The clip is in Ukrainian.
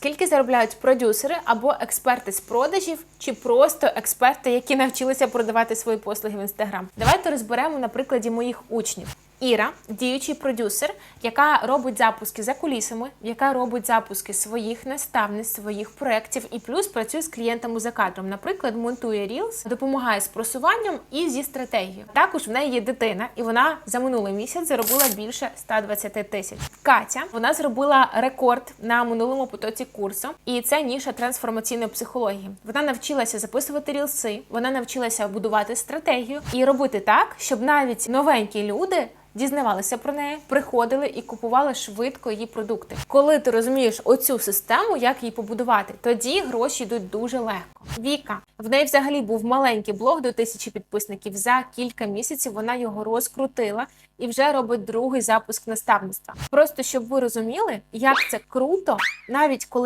Скільки заробляють продюсери або експерти з продажів, чи просто експерти, які навчилися продавати свої послуги в інстаграм? Давайте розберемо на прикладі моїх учнів. Іра, діючий продюсер, яка робить запуски за кулісами, яка робить запуски своїх наставниць, своїх проєктів і плюс працює з клієнтами за кадром. Наприклад, монтує Reels, допомагає з просуванням і зі стратегією. Також в неї є дитина, і вона за минулий місяць заробила більше 120 тисяч. Катя вона зробила рекорд на минулому потоці курсу, і це ніша трансформаційної психології. Вона навчилася записувати рілси, вона навчилася будувати стратегію і робити так, щоб навіть новенькі люди. Дізнавалися про неї, приходили і купували швидко її продукти. Коли ти розумієш оцю систему, як її побудувати, тоді гроші йдуть дуже легко. Віка в неї взагалі був маленький блог до тисячі підписників. За кілька місяців вона його розкрутила і вже робить другий запуск наставництва. Просто щоб ви розуміли, як це круто, навіть коли